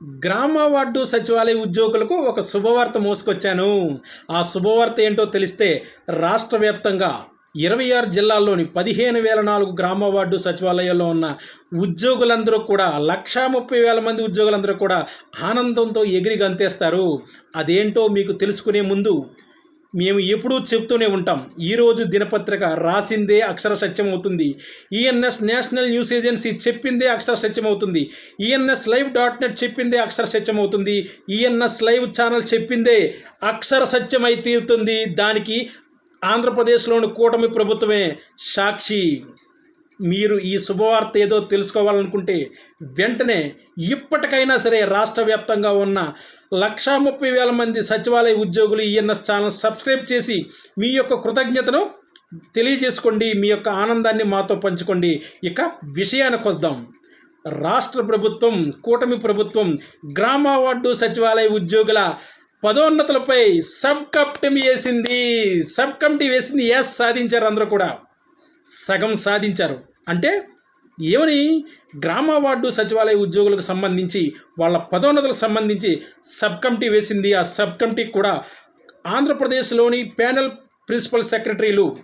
గ్రామ వార్డు సచివాలయ ఉద్యోగులకు ఒక శుభవార్త మోసుకొచ్చాను. ఆ శుభవార్త ఏంటో తెలిస్తే రాష్ట్ర వ్యాప్తంగా ఇరవై ఆరు జిల్లాల్లోని పదిహేను వేల నాలుగు గ్రామ వార్డు సచివాలయాల్లో ఉన్న ఉద్యోగులందరూ కూడా లక్షా ముప్పై వేల మంది ఉద్యోగులందరూ కూడా ఆనందంతో ఎగిరి గంతేస్తారు. అదేంటో మీకు తెలుసుకునే ముందు మేము ఎప్పుడూ చెప్తూనే ఉంటాం ఈరోజు దినపత్రిక రాసిందే అక్షర సత్యం అవుతుంది ఈఎన్ఎస్ నేషనల్ న్యూస్ ఏజెన్సీ చెప్పిందే అక్షర సత్యం అవుతుంది ఈఎన్ఎస్ లైవ్ డాట్ నెట్ చెప్పిందే అక్షర సత్యం అవుతుంది ఈఎన్ఎస్ లైవ్ ఛానల్ చెప్పిందే అక్షర సత్యం తీరుతుంది. దానికి ఆంధ్రప్రదేశ్లోని కూటమి ప్రభుత్వమే సాక్షి. మీరు ఈ శుభవార్త ఏదో తెలుసుకోవాలనుకుంటే వెంటనే ఇప్పటికైనా సరే రాష్ట్ర వ్యాప్తంగా ఉన్న లక్షా ముప్పై వేల మంది సచివాలయ ఉద్యోగులు ఈఎన్ఎస్ ఛానల్ సబ్స్క్రైబ్ చేసి మీ యొక్క కృతజ్ఞతను తెలియజేసుకోండి మీ యొక్క ఆనందాన్ని మాతో పంచుకోండి. ఇక విషయానికి వద్దాం. రాష్ట్ర ప్రభుత్వం కూటమి ప్రభుత్వం గ్రామ వార్డు సచివాలయ ఉద్యోగుల పదోన్నతులపై సబ్ కమిటీ వేసింది. సబ్ కమిటీ వేసింది ఎస్ సాధించారు అందరూ కూడా. సగం సాధించారు. అంటే ఏమని గ్రామ వార్డు సచివాలయ ఉద్యోగులకు సంబంధించి వాళ్ళ పదోన్నతులకు సంబంధించి సబ్ కమిటీ వేసింది. ఆ సబ్ కమిటీకి కూడా ఆంధ్రప్రదేశ్లోని ప్యానెల్ ప్రిన్సిపల్ సెక్రటరీలు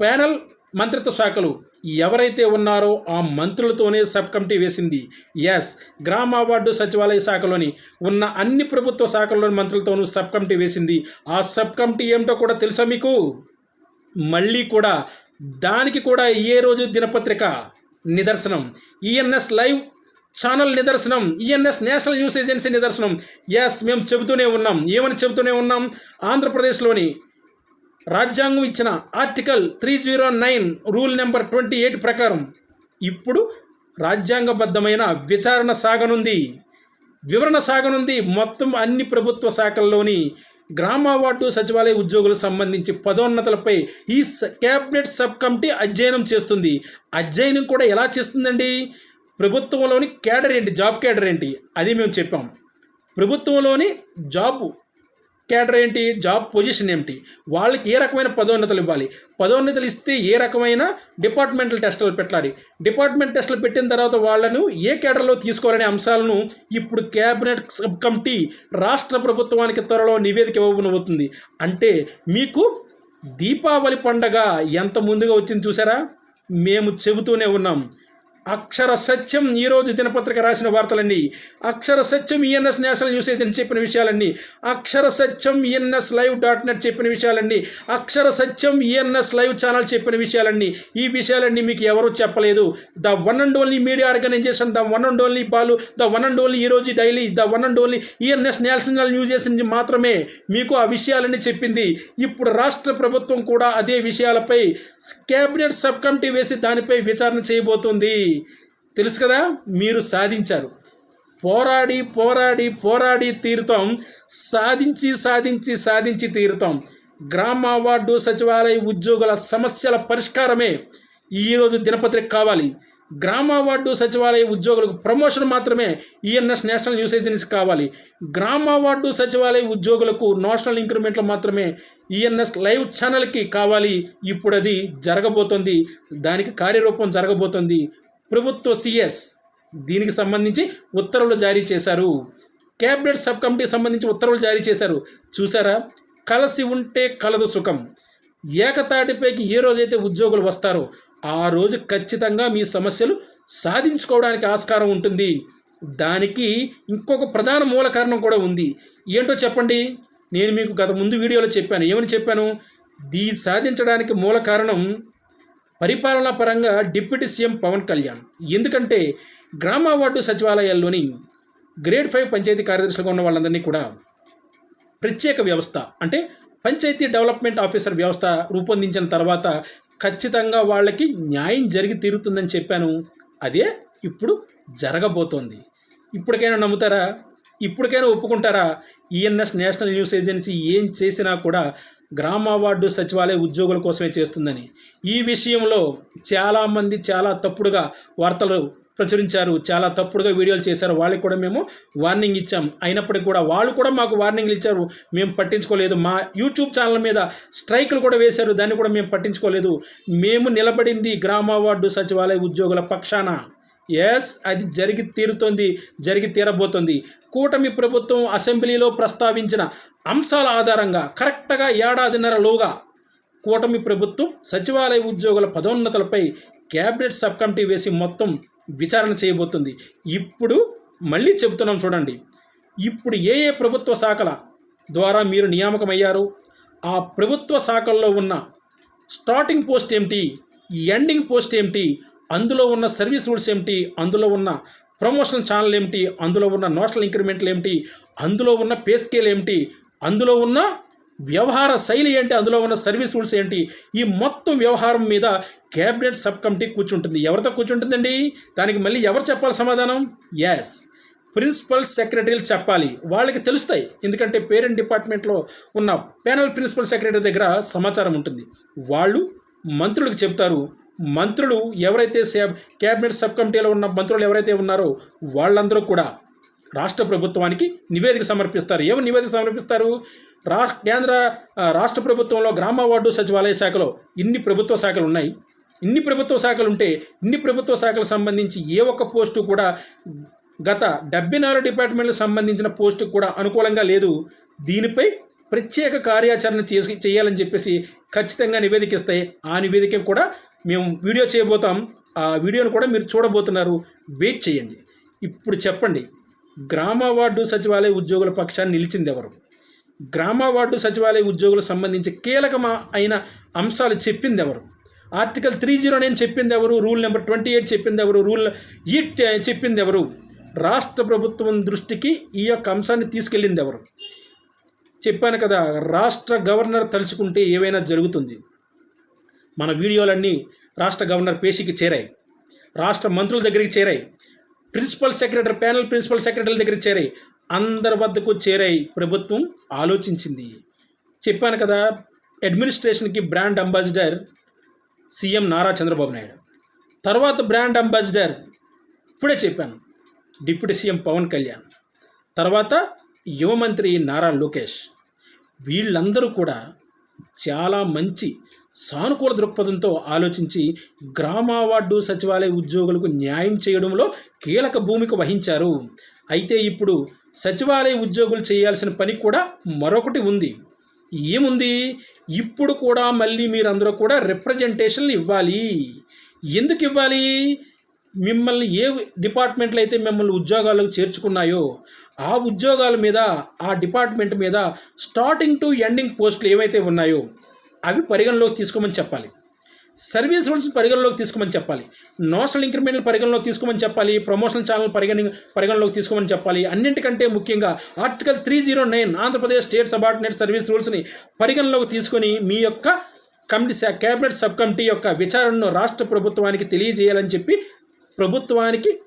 ప్యానెల్ మంత్రిత్వ శాఖలు ఎవరైతే ఉన్నారో ఆ మంత్రులతోనే సబ్ కమిటీ వేసింది. ఎస్ గ్రామ వార్డు సచివాలయ శాఖలోని ఉన్న అన్ని ప్రభుత్వ శాఖల్లోని మంత్రులతోనూ సబ్ కమిటీ వేసింది. ఆ సబ్ కమిటీ ఏమిటో కూడా తెలుసా మీకు? మళ్ళీ కూడా దానికి కూడా ఏ రోజు దినపత్రిక నిదర్శనం. ఈఎన్ఎస్ లైవ్ ఛానల్ నిదర్శనం. ఈఎన్ఎస్ నేషనల్ న్యూస్ ఏజెన్సీ నిదర్శనం. ఎస్ మేము చెబుతూనే ఉన్నాం. ఏమని చెబుతూనే ఉన్నాం? ఆంధ్రప్రదేశ్లోని రాజ్యాంగం ఇచ్చిన article three zero nine rule number twenty eight ప్రకారం ఇప్పుడు రాజ్యాంగబద్ధమైన విచారణ సాగనుంది. వివరణ సాగనుంది. మొత్తం అన్ని ప్రభుత్వ శాఖల్లోని గ్రామ వార్డు సచివాలయ ఉద్యోగులకు సంబంధించి పదోన్నతులపై ఈ స- క్యాబినెట్ సబ్ కమిటీ అధ్యయనం చేస్తుంది. అధ్యయనం కూడా ఎలా చేస్తుందండి? ప్రభుత్వంలోని కేడర్ ఏంటి? జాబ్ కేడర్ ఏంటి? అది మేము చెప్పాం. ప్రభుత్వంలోని జాబ్ క్యాడర్ ఏంటి? జాబ్ పొజిషన్ ఏమిటి? వాళ్ళకి ఏ రకమైన పదోన్నతులు ఇవ్వాలి? పదోన్నతులు ఇస్తే ఏ రకమైన డిపార్ట్మెంటల్ టెస్టులు పెట్టాలి? డిపార్ట్మెంట్ టెస్టులు పెట్టిన తర్వాత వాళ్ళను ఏ కేడర్లో తీసుకోవాలనే అంశాలను ఇప్పుడు క్యాబినెట్ సబ్ కమిటీ రాష్ట్ర ప్రభుత్వానికి త్వరలో నివేదిక ఇవ్వబోతుంది. అంటే మీకు దీపావళి పండగ ఎంత ముందుగా వచ్చింది చూసారా? మేము చెబుతూనే ఉన్నాం. అక్షర సత్యం ఈరోజు దినపత్రిక రాసిన వార్తలన్నీ అక్షర సత్యం ఈఎన్ఎస్ నేషనల్ న్యూస్ ఏజెన్సీ చెప్పిన విషయాలన్నీ అక్షర సత్యం ఈఎన్ఎస్ లైవ్ డాట్ నెట్ చెప్పిన విషయాలన్నీ అక్షర సత్యం ఈఎన్ఎస్ లైవ్ ఛానల్ చెప్పిన విషయాలన్నీ ఈ విషయాలన్నీ మీకు ఎవరూ చెప్పలేదు. The one and only media organisation the one and only Balu the one and only Eeroju daily the one and only ENS national news agency మాత్రమే మీకు ఆ విషయాలన్నీ చెప్పింది. ఇప్పుడు రాష్ట్ర ప్రభుత్వం కూడా అదే విషయాలపై కేబినెట్ సబ్ కమిటీ వేసి దానిపై విచారణ చేయబోతుంది. తెలుసు కదా? మీరు సాధించారు. పోరాడి పోరాడి పోరాడి తీరుతాం. సాధించి సాధించి సాధించి తీరుతాం. గ్రామ వార్డు సచివాలయ ఉద్యోగుల సమస్యల పరిష్కారమే ఈరోజు దినపత్రిక కావాలి. గ్రామ వార్డు సచివాలయ ఉద్యోగులకు ప్రమోషన్ మాత్రమే ఈఎన్ఎస్ నేషనల్ న్యూస్ ఏజెన్సీ కావాలి. గ్రామ వార్డు సచివాలయ ఉద్యోగులకు నేషనల్ ఇంక్రిమెంట్లు మాత్రమే ఈఎన్ఎస్ లైవ్ ఛానల్కి కావాలి. ఇప్పుడు అది జరగబోతోంది. దానికి కార్యరూపం జరగబోతోంది. ప్రభుత్వ సిఎస్ దీనికి సంబంధించి ఉత్తర్వులు జారీ చేశారు. క్యాబినెట్ సబ్ కమిటీకి సంబంధించి ఉత్తర్వులు జారీ చేశారు. చూసారా కలసి ఉంటే కలదు సుఖం. ఏకతాటిపైకి ఏ రోజైతే ఉద్యోగులు వస్తారో ఆ రోజు ఖచ్చితంగా మీ సమస్యలు సాధించుకోవడానికి ఆస్కారం ఉంటుంది. దానికి ఇంకొక ప్రధాన మూల కారణం కూడా ఉంది. ఏంటో చెప్పండి? నేను మీకు గత ముందు వీడియోలో చెప్పాను. ఏమని చెప్పాను? దీ సాధించడానికి మూల కారణం పరిపాలనా పరంగా డిప్యూటీ సీఎం పవన్ కళ్యాణ్. ఎందుకంటే గ్రామ వార్డు సచివాలయాల్లోని గ్రేడ్ ఫైవ్ పంచాయతీ కార్యదర్శులుగా ఉన్న వాళ్ళందరినీ కూడా ప్రత్యేక వ్యవస్థ అంటే పంచాయతీ డెవలప్మెంట్ ఆఫీసర్ వ్యవస్థ రూపొందించిన తర్వాత ఖచ్చితంగా వాళ్ళకి న్యాయం జరిగి తీరుతుందని చెప్పాను. అదే ఇప్పుడు జరగబోతోంది. ఇప్పటికైనా నమ్ముతారా? ఇప్పటికైనా ఒప్పుకుంటారా? ఈఎన్ఎస్ నేషనల్ న్యూస్ ఏజెన్సీ ఏం చేసినా కూడా గ్రామ వార్డు సచివాలయ ఉద్యోగుల కోసమే చేస్తుందని. ఈ విషయంలో చాలామంది చాలా తప్పుడుగా వార్తలు ప్రచురించారు. చాలా తప్పుడుగా వీడియోలు చేశారు. వాళ్ళకి కూడా మేము వార్నింగ్ ఇచ్చాం. అయినప్పటికీ కూడా వాళ్ళు కూడా మాకు వార్నింగ్లు ఇచ్చారు. మేము పట్టించుకోలేదు. మా యూట్యూబ్ ఛానల్ మీద స్ట్రైక్లు కూడా వేశారు. దాన్ని కూడా మేము పట్టించుకోలేదు. మేము నిలబడింది గ్రామ వార్డు సచివాలయ ఉద్యోగుల పక్షాన. ఎస్ అది జరిగి తీరుతోంది జరిగి తీరబోతోంది. కూటమి ప్రభుత్వం అసెంబ్లీలో ప్రస్తావించిన అంశాల ఆధారంగా కరెక్ట్గా ఏడాదిన్నరలోగా కూటమి ప్రభుత్వం సచివాలయ ఉద్యోగుల పదోన్నతులపై క్యాబినెట్ సబ్ కమిటీ వేసి మొత్తం విచారణ చేయబోతుంది. ఇప్పుడు మళ్ళీ చెబుతున్నాం చూడండి. ఇప్పుడు ఏ ఏ ప్రభుత్వ శాఖల ద్వారా మీరు నియామకమయ్యారు? ఆ ప్రభుత్వ శాఖల్లో ఉన్న స్టార్టింగ్ పోస్ట్ ఏమిటి? ఎండింగ్ పోస్ట్ ఏమిటి? అందులో ఉన్న సర్వీస్ రూల్స్ ఏమిటి? అందులో ఉన్న ప్రమోషన్ ఛానల్ ఏమిటి? అందులో ఉన్న నోషనల్ ఇంక్రిమెంట్లు ఏమిటి? అందులో ఉన్న పే స్కేల్ ఏమిటి? అందులో ఉన్న వ్యవహార శైలి ఏంటి? అందులో ఉన్న సర్వీస్ రూల్స్ ఏంటి? ఈ మొత్తం వ్యవహారం మీద క్యాబినెట్ సబ్ కమిటీ కూర్చుంటుంది. ఎవరితో కూర్చుంటుందండి? దానికి మళ్ళీ ఎవరు చెప్పాలి సమాధానం? ఎస్ ప్రిన్సిపల్ సెక్రటరీలు చెప్పాలి. వాళ్ళకి తెలుస్తాయి. ఎందుకంటే పేరెంట్ డిపార్ట్మెంట్లో ఉన్న ప్యానల్ ప్రిన్సిపల్ సెక్రటరీ దగ్గర సమాచారం ఉంటుంది. వాళ్ళు మంత్రులకు చెప్తారు మంత్రులు ఎవరైతే సే- క్యాబినెట్ సబ్ కమిటీలో ఉన్న మంత్రులు ఎవరైతే ఉన్నారో వాళ్ళందరూ కూడా రాష్ట్ర ప్రభుత్వానికి నివేదిక సమర్పిస్తారు. ఏమి నివేదిక సమర్పిస్తారు? రా కేంద్ర రాష్ట్ర ప్రభుత్వంలో గ్రామ వార్డు సచివాలయ శాఖలో ఇన్ని ప్రభుత్వ శాఖలు ఉన్నాయి. ఇన్ని ప్రభుత్వ శాఖలు ఉంటే ఇన్ని ప్రభుత్వ శాఖలకు సంబంధించి ఏ ఒక్క పోస్టు కూడా గత డెబ్బై నాలుగు డిపార్ట్మెంట్లకు సంబంధించిన పోస్టు కూడా అనుకూలంగా లేదు. దీనిపై ప్రత్యేక కార్యాచరణ చేసి చేయాలని చెప్పేసి ఖచ్చితంగా నివేదికిస్తాయి ఆ నివేదిక కూడా మేము వీడియో చేయబోతాం. ఆ వీడియోను కూడా మీరు చూడబోతున్నారు. వెయిట్ చేయండి. ఇప్పుడు చెప్పండి. గ్రామ వార్డు సచివాలయ ఉద్యోగుల పక్షాన్ని నిలిచింది ఎవరు గ్రామ వార్డు సచివాలయ ఉద్యోగులకు సంబంధించి కీలకమా అయిన అంశాలు చెప్పింది ఎవరు ఆర్టికల్ త్రీ జీరో నైన్ చెప్పింది ఎవరు రూల్ నెంబర్ ట్వంటీ ఎయిట్ చెప్పింది ఎవరు రూల్ ఈట్ చెప్పింది ఎవరు రాష్ట్ర ప్రభుత్వం దృష్టికి ఈ యొక్క అంశాన్ని తీసుకెళ్ళింది ఎవరు చెప్పాను కదా రాష్ట్ర గవర్నర్ తలుచుకుంటే ఏవైనా జరుగుతుంది. మన వీడియోలన్నీ రాష్ట్ర గవర్నర్ పేషికి చేరాయి. రాష్ట్ర మంత్రుల దగ్గరికి చేరాయి. ప్రిన్సిపల్ సెక్రటరీ ప్యానల్ ప్రిన్సిపల్ సెక్రటరీల దగ్గరికి చేరాయి. అందరి వద్దకు చేరాయి ప్రభుత్వం ఆలోచించింది. చెప్పాను కదా అడ్మినిస్ట్రేషన్కి brand ambassador CM Nara Chandrababu Naidu. తర్వాత బ్రాండ్ అంబాసిడర్ ఇప్పుడే చెప్పాను డిప్యూటీ సీఎం పవన్ కళ్యాణ్. తర్వాత యువ మంత్రి నారా లోకేష్. వీళ్ళందరూ కూడా చాలా మంచి సానుకూల దృక్పథంతో ఆలోచించి గ్రామవార్డు సచివాలయ ఉద్యోగులకు న్యాయం చేయడంలో కీలక భూమిక వహించారు. అయితే ఇప్పుడు సచివాలయ ఉద్యోగులు చేయాల్సిన పని కూడా మరొకటి ఉంది. ఏముంది? ఇప్పుడు కూడా మళ్ళీ మీరందరూ కూడా రిప్రజెంటేషన్లు ఇవ్వాలి. ఎందుకు ఇవ్వాలి? మిమ్మల్ని ఏ డిపార్ట్మెంట్లు అయితే మిమ్మల్ని ఉద్యోగాలకు చేర్చుకున్నాయో ఆ ఉద్యోగాల మీద ఆ డిపార్ట్మెంట్ మీద స్టార్టింగ్ టు ఎండింగ్ పోస్టులు ఏవైతే ఉన్నాయో అవి పరిగణలోకి తీసుకోమని చెప్పాలి. సర్వీస్ రూల్స్ పరిగణలోకి తీసుకోమని చెప్పాలి. నోషనల్ ఇంక్రిమెంట్లు పరిగణలోకి తీసుకోమని చెప్పాలి. ప్రమోషనల్ ఛానల్ పరిగణ పరిగణలోకి తీసుకోమని చెప్పాలి. అన్నింటికంటే ముఖ్యంగా article three zero nine Andhra Pradesh state subordinate service రూల్స్ని పరిగణలోకి తీసుకొని మీ యొక్క కమిటీ కేబినెట్ సబ్ కమిటీ యొక్క విచారణను రాష్ట్ర ప్రభుత్వానికి తెలియజేయాలని చెప్పి ప్రభుత్వానికి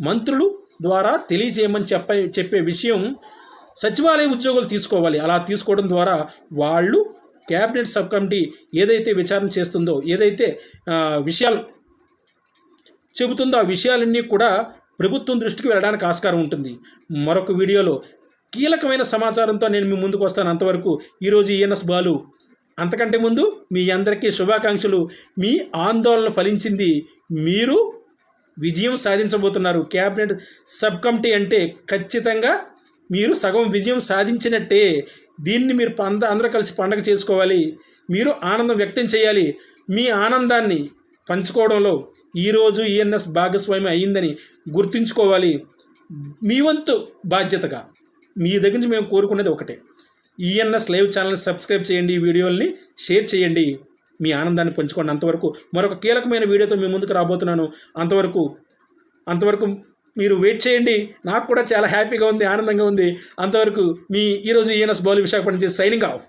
మంత్రులు ద్వారా తెలియజేయమని చెప్ప చెప్పే విషయం సచివాలయ ఉద్యోగులు తీసుకోవాలి. అలా తీసుకోవడం ద్వారా వాళ్ళు క్యాబినెట్ సబ్ కమిటీ ఏదైతే విచారణ చేస్తుందో ఏదైతే విషయాలు చెబుతుందో ఆ విషయాలన్నీ కూడా ప్రభుత్వం దృష్టికి వెళ్ళడానికి ఆస్కారం ఉంటుంది. మరొక వీడియోలో కీలకమైన సమాచారంతో నేను మీ ముందుకు వస్తాను. అంతవరకు ఈరోజు ఈఎన్ఎస్ బాలు అంతకంటే ముందు మీ అందరికీ శుభాకాంక్షలు. మీ ఆందోళన ఫలించింది మీరు విజయం సాధించబోతున్నారు. క్యాబినెట్ సబ్ కమిటీ అంటే ఖచ్చితంగా మీరు సగం విజయం సాధించినట్టే. దీన్ని మీరు పంద అందరూ కలిసి పండగ చేసుకోవాలి. మీరు ఆనందం వ్యక్తం చేయాలి. మీ ఆనందాన్ని పంచుకోవడంలో ఈరోజు ఈఎన్ఎస్ భాగస్వామి అయ్యిందని గుర్తుంచుకోవాలి. మీ వంతు బాధ్యతగా. మీ దగ్గర నుంచి మేము కోరుకునేది ఒకటే. ఈఎన్ఎస్ లైవ్ ఛానల్ని సబ్స్క్రైబ్ చేయండి. ఈ వీడియోల్ని షేర్ చేయండి. మీ ఆనందాన్ని పంచుకోండి. అంతవరకు మరొక కీలకమైన వీడియోతో మీ ముందుకు రాబోతున్నాను. అంతవరకు అంతవరకు మీరు వెయిట్ చేయండి. నాకు కూడా చాలా హ్యాపీగా ఉంది ఆనందంగా ఉంది. అంతవరకు మీ ఈరోజు ఈఎన్ఎస్ బౌలి విశాఖపట్నం చేసి సైనింగ్ ఆఫ్